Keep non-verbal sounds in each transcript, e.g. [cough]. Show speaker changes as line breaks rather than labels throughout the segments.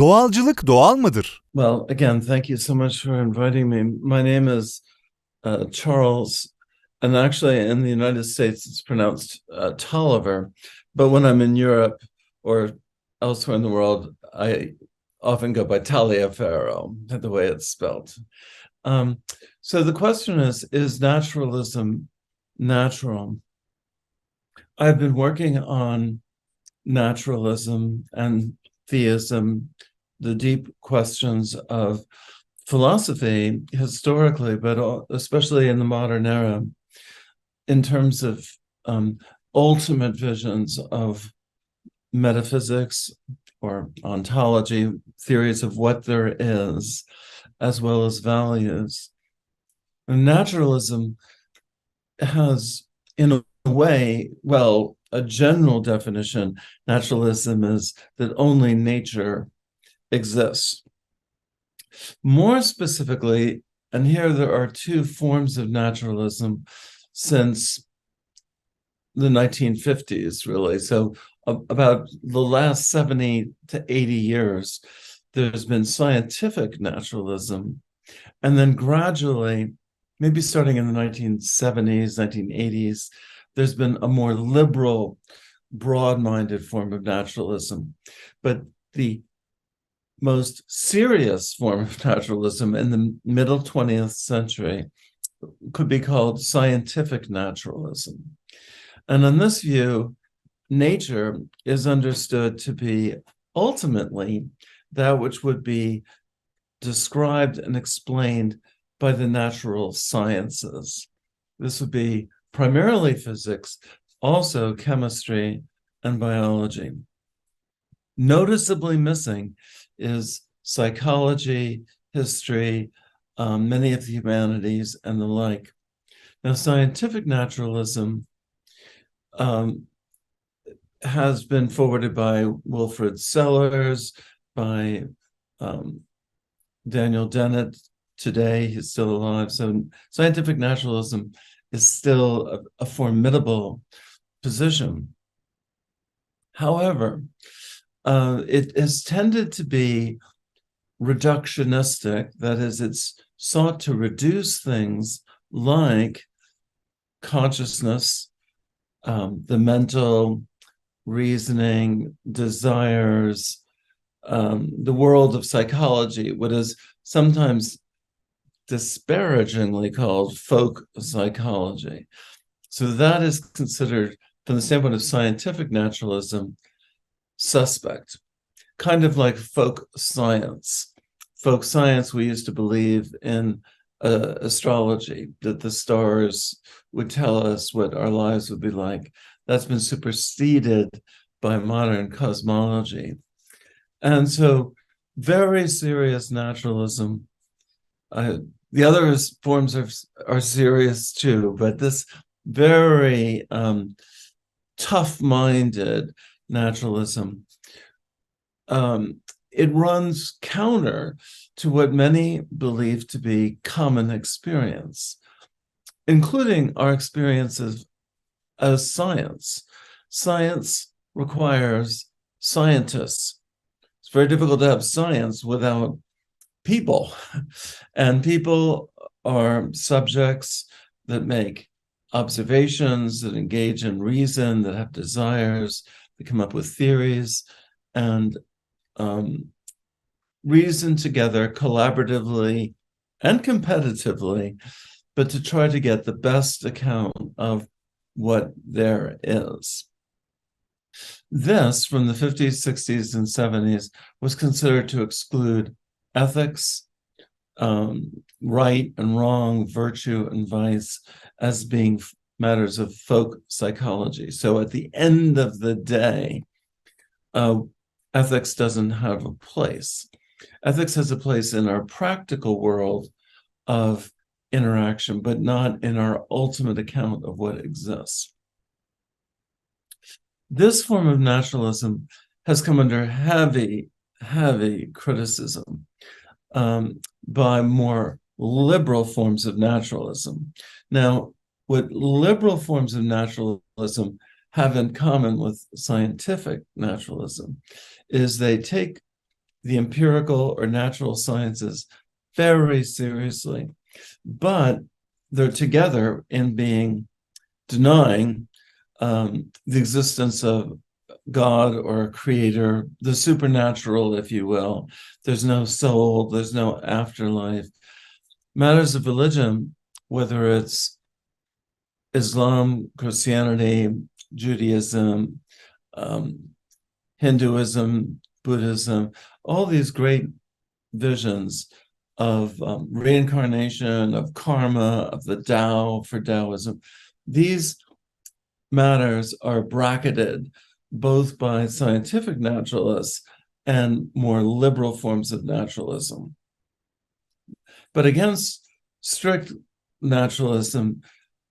Doğalcılık doğal mıdır?
Well, again, thank you so much for inviting me. My name is uh, Charles, and actually in the United States it's pronounced uh, Tolliver, but when I'm in Europe or elsewhere in the world, I often go by Taliaferro, the way it's spelled. Um, so the question is, is naturalism natural? I've been working on naturalism and theism, the deep questions of philosophy historically, but especially in the modern era, in terms of um, ultimate visions of metaphysics or ontology, theories of what there is, as well as values. And naturalism has, in a way, well, a general definition, naturalism is that only nature exists. More specifically, and here there are two forms of naturalism since the 1950s, really. So, about the last 70 to 80 years, there's been scientific naturalism. And then gradually, maybe starting in the 1970s, 1980s, there's been a more liberal, broad minded form of naturalism. But the most serious form of naturalism in the middle 20th century could be called scientific naturalism. And in this view, nature is understood to be ultimately that which would be described and explained by the natural sciences. This would be primarily physics, also chemistry and biology. Noticeably missing is psychology, history, um, many of the humanities, and the like. Now, scientific naturalism um, has been forwarded by Wilfred Sellers, by um, Daniel Dennett today. He's still alive. So, scientific naturalism is still a, a formidable position. However, uh, it has tended to be reductionistic. That is, it's sought to reduce things like consciousness, um, the mental reasoning, desires, um, the world of psychology, what is sometimes disparagingly called folk psychology. So that is considered, from the standpoint of scientific naturalism, suspect, kind of like folk science. Folk science, we used to believe in uh, astrology, that the stars would tell us what our lives would be like. That's been superseded by modern cosmology. And so, very serious naturalism. Uh, the other forms are, are serious too, but this very um, tough minded naturalism. Um, it runs counter to what many believe to be common experience, including our experiences as science. Science requires scientists. It's very difficult to have science without people, [laughs] and people are subjects that make observations, that engage in reason, that have desires, come up with theories, and um, reason together collaboratively and competitively, but to try to get the best account of what there is. This, from the 50s, 60s, and 70s, was considered to exclude ethics, um, right and wrong, virtue and vice, as being matters of folk psychology. So at the end of the day, uh, ethics doesn't have a place. Ethics has a place in our practical world of interaction, but not in our ultimate account of what exists. This form of naturalism has come under heavy, heavy criticism um, by more liberal forms of naturalism. Now, what liberal forms of naturalism have in common with scientific naturalism is they take the empirical or natural sciences very seriously, but they're together in being denying um, the existence of God or a creator, the supernatural, if you will. There's no soul, there's no afterlife. Matters of religion, whether it's Islam, Christianity, Judaism, um, Hinduism, Buddhism, all these great visions of um, reincarnation, of karma, of the Tao for Taoism. These matters are bracketed both by scientific naturalists and more liberal forms of naturalism. But against strict naturalism,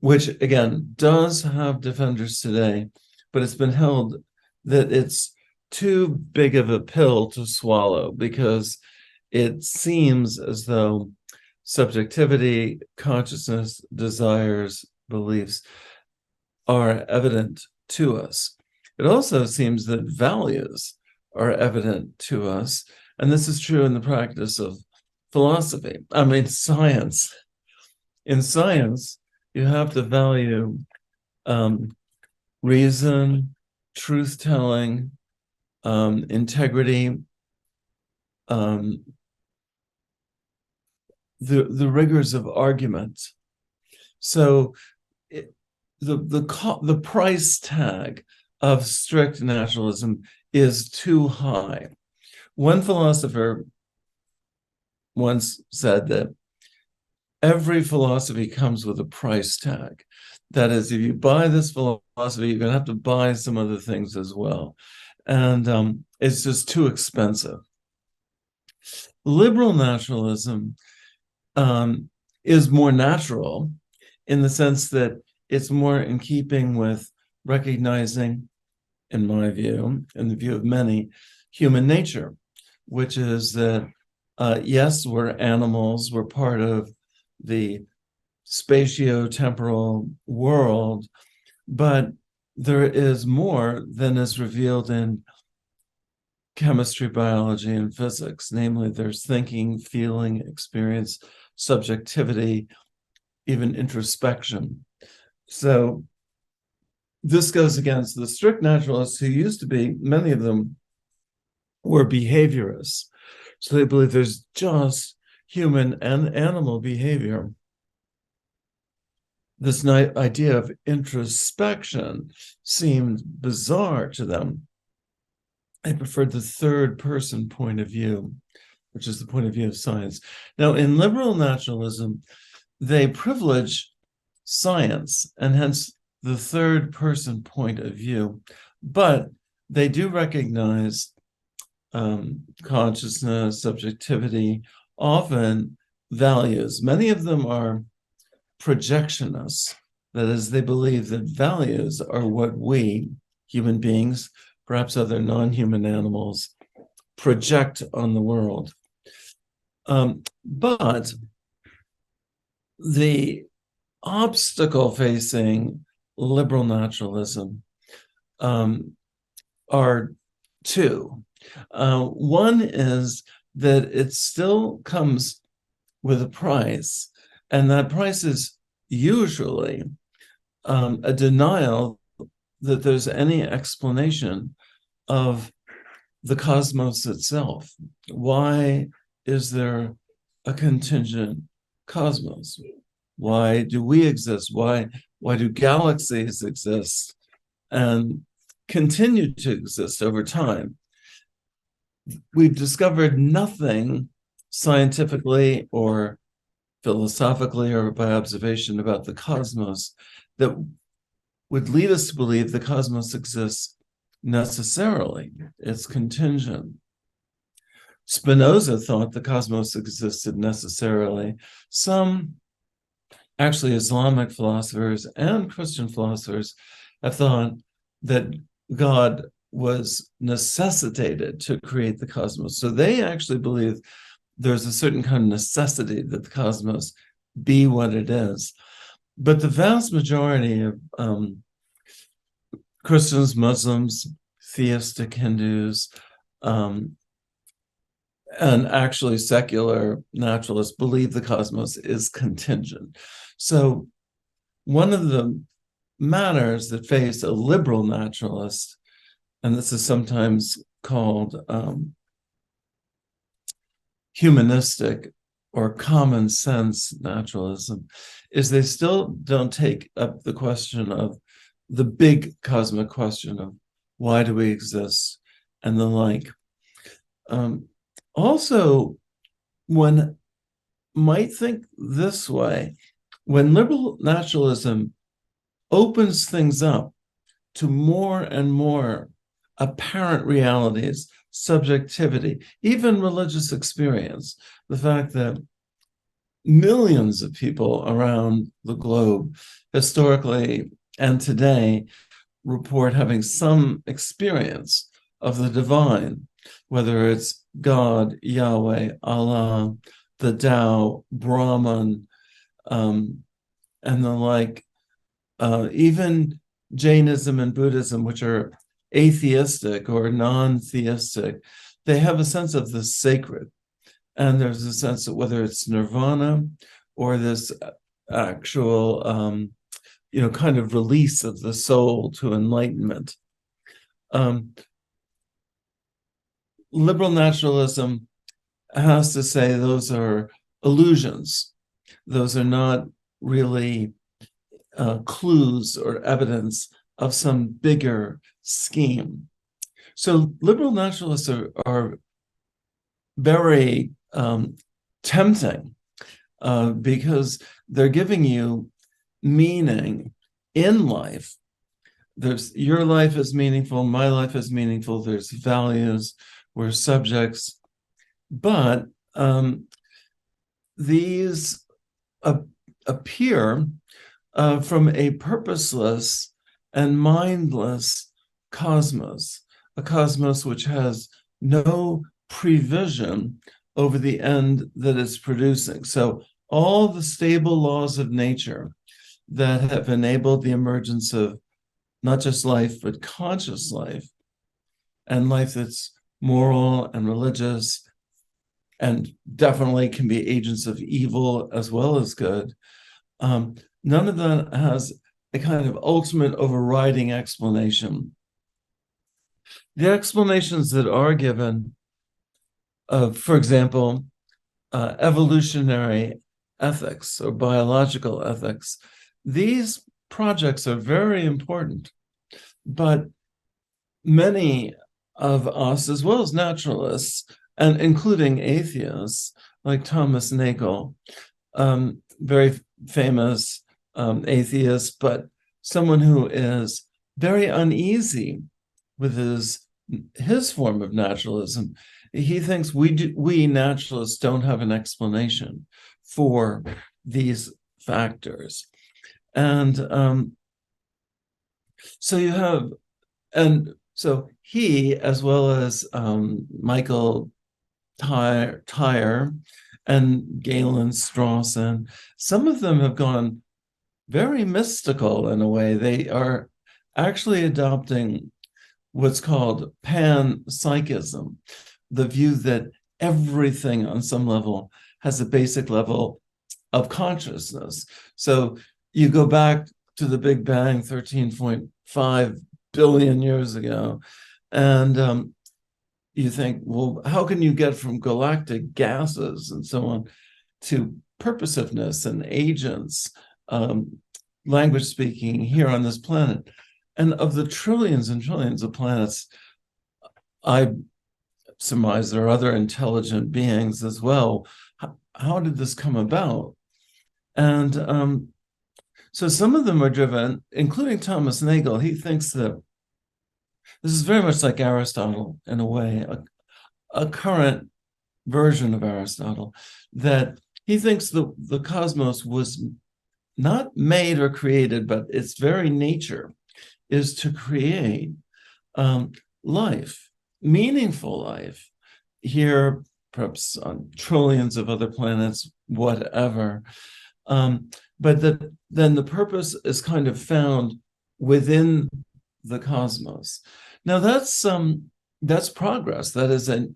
which again does have defenders today, but it's been held that it's too big of a pill to swallow because it seems as though subjectivity, consciousness, desires, beliefs are evident to us. It also seems that values are evident to us. And this is true in the practice of philosophy. I mean, science. In science, you have to value um, reason, truth telling, um, integrity, um, the the rigors of argument. So, it, the the the price tag of strict nationalism is too high. One philosopher once said that every philosophy comes with a price tag. That is, if you buy this philosophy, you're going to have to buy some other things as well. And um, it's just too expensive. Liberal naturalism um, is more natural in the sense that it's more in keeping with recognizing, in my view, in the view of many, human nature, which is that, uh, yes, we're animals, we're part of the spatio-temporal world, but there is more than is revealed in chemistry, biology, and physics. Namely, there's thinking, feeling, experience, subjectivity, even introspection. So this goes against the strict naturalists who used to be, many of them were behaviorists. So they believe there's just human and animal behavior. This idea of introspection seemed bizarre to them. They preferred the third person point of view, which is the point of view of science. Now, in liberal naturalism, they privilege science and hence the third person point of view, but they do recognize um, consciousness, subjectivity, often values. Many of them are projectionists. That is, they believe that values are what we, human beings, perhaps other non human animals, project on the world. Um, but the obstacle facing liberal naturalism um, are two. Uh, one is that it still comes with a price, and that price is usually um, a denial that there's any explanation of the cosmos itself. Why is there a contingent cosmos? Why do we exist? Why why do galaxies exist and continue to exist over time? We've discovered nothing scientifically or philosophically or by observation about the cosmos that would lead us to believe the cosmos exists necessarily. It's contingent. Spinoza thought the cosmos existed necessarily. Some actually Islamic philosophers and Christian philosophers have thought that God was necessitated to create the cosmos. So they actually believe there's a certain kind of necessity that the cosmos be what it is. But the vast majority of um, Christians, Muslims, theistic Hindus, um, and actually secular naturalists believe the cosmos is contingent. So one of the matters that face a liberal naturalist, and this is sometimes called um, humanistic or common sense naturalism, is they still don't take up the question of the big cosmic question of why do we exist and the like. Um, also, one might think this way when liberal naturalism opens things up to more and more apparent realities, subjectivity, even religious experience, the fact that millions of people around the globe, historically and today, report having some experience of the divine, whether it's God, Yahweh, Allah, the Tao, Brahman, um, and the like. Uh, even Jainism and Buddhism, which are atheistic or non theistic, they have a sense of the sacred. And there's a sense of whether it's nirvana or this actual, um, you know, kind of release of the soul to enlightenment. Um, liberal naturalism has to say those are illusions. Those are not really uh, clues or evidence of some bigger scheme. So liberal naturalists are, are very um, tempting uh, because they're giving you meaning in life. There's your life is meaningful, my life is meaningful. There's values, we're subjects, but um, these appear uh, from a purposeless and mindless cosmos, a cosmos which has no prevision over the end that it's producing. So, all the stable laws of nature that have enabled the emergence of not just life, but conscious life and life that's moral and religious and definitely can be agents of evil as well as good. Um, none of that has a kind of ultimate overriding explanation. The explanations that are given, of, for example, uh, evolutionary ethics or biological ethics, these projects are very important, but many of us, as well as naturalists, and including atheists like Thomas Nagel, um, very famous um, atheist, but someone who is very uneasy with his his form of naturalism. He thinks we do, we naturalists don't have an explanation for these factors, and um, so you have, and so he, as well as um, Michael Tyre, Tyre and Galen Strawson, some of them have gone very mystical in a way. They are actually adopting what's called panpsychism, the view that everything on some level has a basic level of consciousness. So you go back to the Big Bang 13.5 billion years ago, and um, you think, well, how can you get from galactic gases and so on to purposiveness and agents, um, language speaking here on this planet? And of the trillions and trillions of planets, I surmise there are other intelligent beings as well. How, how did this come about? And um, so some of them are driven, including Thomas Nagel. He thinks that this is very much like Aristotle in a way, a, a current version of Aristotle, that he thinks the, the cosmos was not made or created, but its very nature is to create um, life, meaningful life, here, perhaps on trillions of other planets, whatever. Um, but that then the purpose is kind of found within the cosmos. Now that's um that's progress. That is a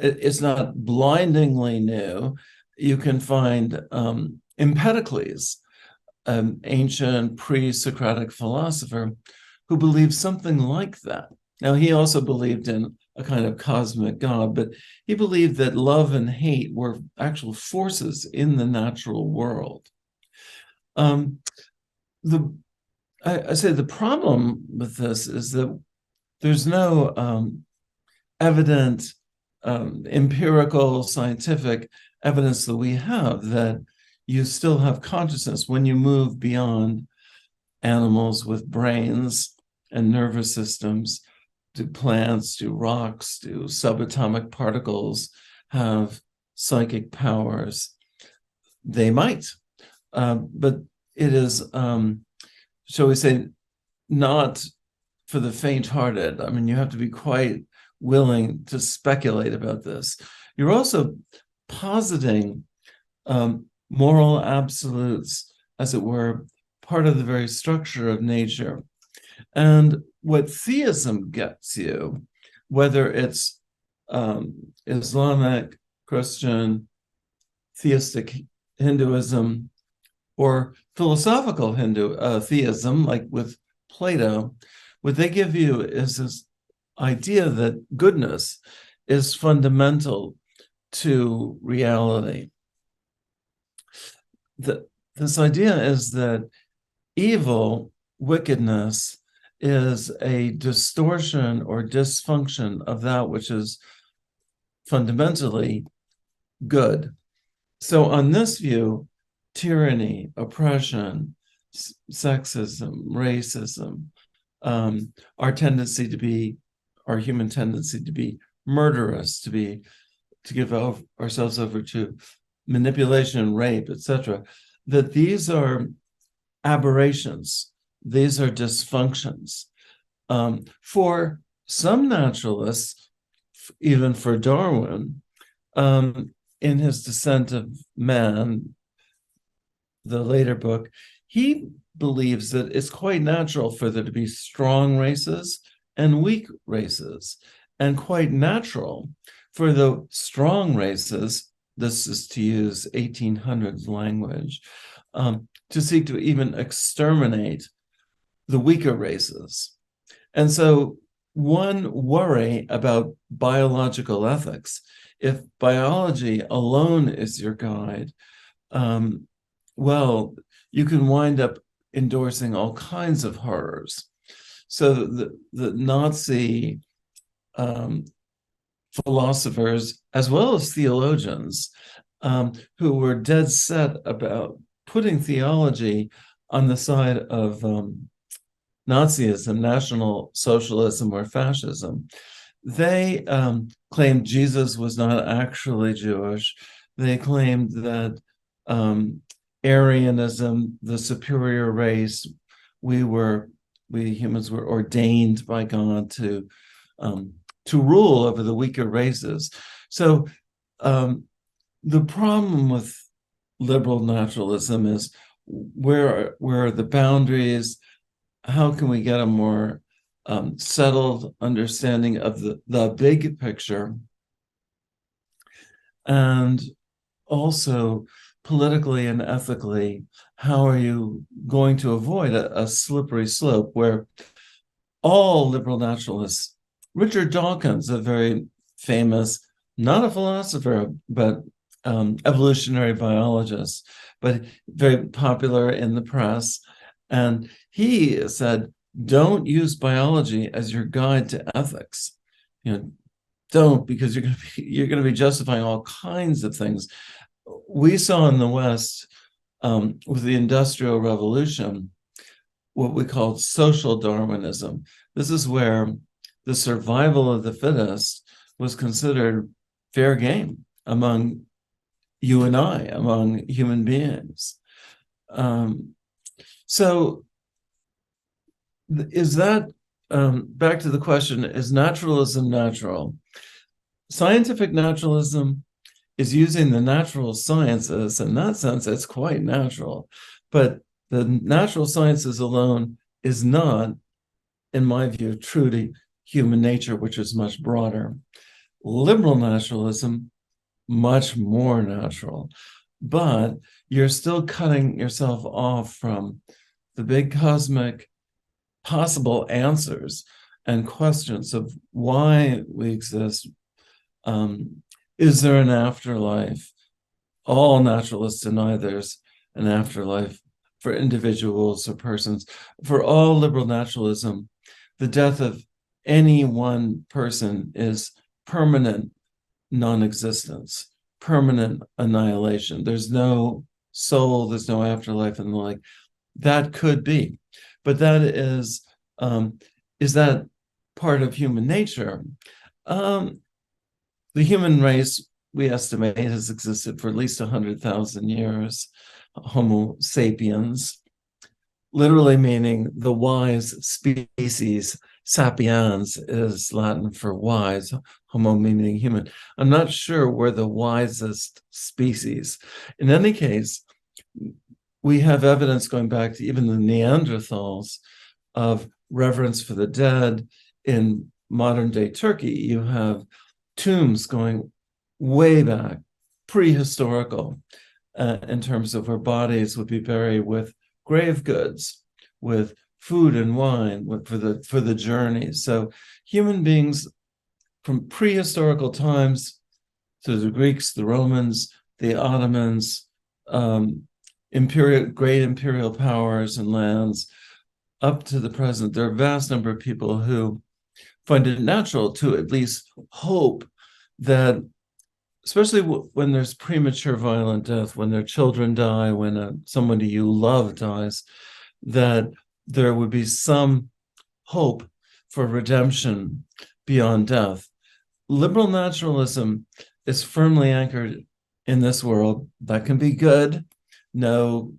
it- it's not blindingly new. You can find um, Empedocles, an ancient pre-Socratic philosopher, who believed something like that. Now, he also believed in a kind of cosmic God, but he believed that love and hate were actual forces in the natural world. Um, the I, I say the problem with this is that there's no um, evident um, empirical scientific evidence that we have that you still have consciousness when you move beyond animals with brains and nervous systems do plants do rocks do subatomic particles have psychic powers. They might uh, but it is um, shall we say not for the faint-hearted. I mean you have to be quite willing to speculate about this. You're also positing um, moral absolutes as it were part of the very structure of nature and what theism gets you whether it's um, islamic christian theistic hinduism or philosophical hindu uh, theism like with plato what they give you is this idea that goodness is fundamental to reality. The, this idea is that evil, wickedness, is a distortion or dysfunction of that which is fundamentally good. So, on this view, tyranny, oppression, sexism, racism, um, our tendency to be, our human tendency to be murderous, to be, to give ourselves over to manipulation rape, etc., that these are aberrations, these are dysfunctions. Um, for some naturalists, even for Darwin, um, in his Descent of Man, the later book, he believes that it's quite natural for there to be strong races and weak races, and quite natural for the strong races, this is to use 1800s language, um, to seek to even exterminate the weaker races. And so, one worry about biological ethics, if biology alone is your guide, um, well, you can wind up endorsing all kinds of horrors. So the, the Nazi um, philosophers, as well as theologians, um, who were dead set about putting theology on the side of um, Nazism, National Socialism, or fascism, they um, claimed Jesus was not actually Jewish. They claimed that um, Aryanism, the superior race, we were we humans were ordained by God to um, to rule over the weaker races. So um, the problem with liberal naturalism is where where are the boundaries? How can we get a more um, settled understanding of the, the big picture? And also politically and ethically, how are you going to avoid a, a slippery slope where all liberal naturalists, Richard Dawkins, a very famous, not a philosopher, but um, evolutionary biologist, but very popular in the press. And he said, don't use biology as your guide to ethics. You know, don't because you're going to be you're going to be justifying all kinds of things we saw in the West um, with the Industrial Revolution what we called social Darwinism. This is where the survival of the fittest was considered fair game among you and I, among human beings. Um, so, is that um, back to the question is naturalism natural? Scientific naturalism is using the natural sciences. In that sense, it's quite natural. But the natural sciences alone is not, in my view, true to human nature, which is much broader. liberal naturalism, much more natural. But you're still cutting yourself off from the big cosmic possible answers and questions of why we exist. Um, is there an afterlife? All naturalists deny there's an afterlife for individuals or persons. For all liberal naturalism, the death of any one person is permanent non existence, permanent annihilation. There's no soul, there's no afterlife, and the like. That could be. But that is, um, is that part of human nature? Um, the human race, we estimate, has existed for at least 100,000 years. Homo sapiens, literally meaning the wise species. Sapiens is Latin for wise, Homo meaning human. I'm not sure we're the wisest species. In any case, we have evidence going back to even the Neanderthals of reverence for the dead. In modern day Turkey, you have tombs going way back, prehistorical, uh, in terms of where bodies would be buried with grave goods, with food and wine for the for the journey. So human beings from prehistorical times to the Greeks, the Romans, the Ottomans, um, imperial great imperial powers and lands up to the present, there are a vast number of people who find it natural to at least hope that, especially when there's premature violent death, when their children die, when uh, somebody you love dies, that there would be some hope for redemption beyond death. Liberal naturalism is firmly anchored in this world. That can be good. No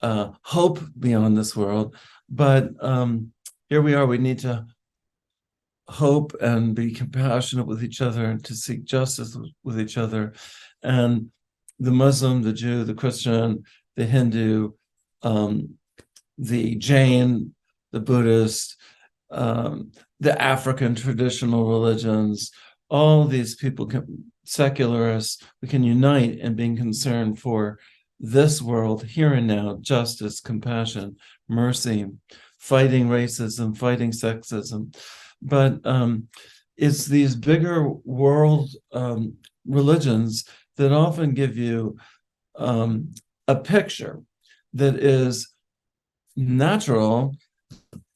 uh, hope beyond this world. But um, here we are. We need to hope and be compassionate with each other and to seek justice with each other. And the Muslim, the Jew, the Christian, the Hindu, um, the Jain, the Buddhist, um, the African traditional religions, all these people, can, secularists, we can unite in being concerned for this world here and now, justice, compassion, mercy, fighting racism, fighting sexism. But um, it's these bigger world um, religions that often give you um, a picture that is natural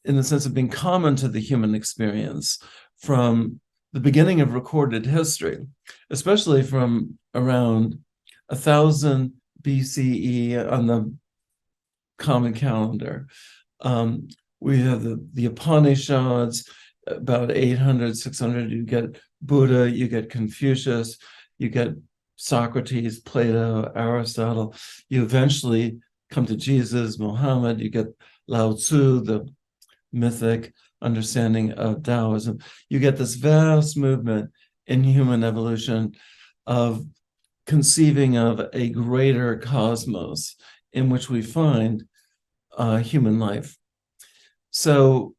in the sense of being common to the human experience from the beginning of recorded history, especially from around thousand BCE on the common calendar. Um, we have the, the Upanishads, about 800, 600, you get Buddha, you get Confucius, you get Socrates, Plato, Aristotle. You eventually come to Jesus, Muhammad, you get Lao Tzu, the mythic understanding of Taoism. You get this vast movement in human evolution of conceiving of a greater cosmos in which we find uh, human life. So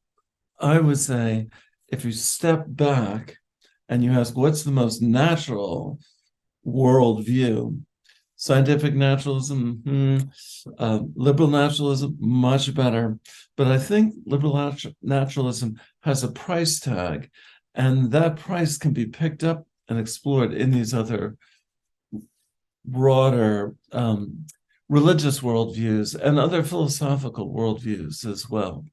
I would say if you step back and you ask what's the most natural worldview, scientific naturalism, hmm, uh, liberal naturalism, much better. But I think liberal nat- naturalism has a price tag, and that price can be picked up and explored in these other broader um, religious worldviews and other philosophical worldviews as well.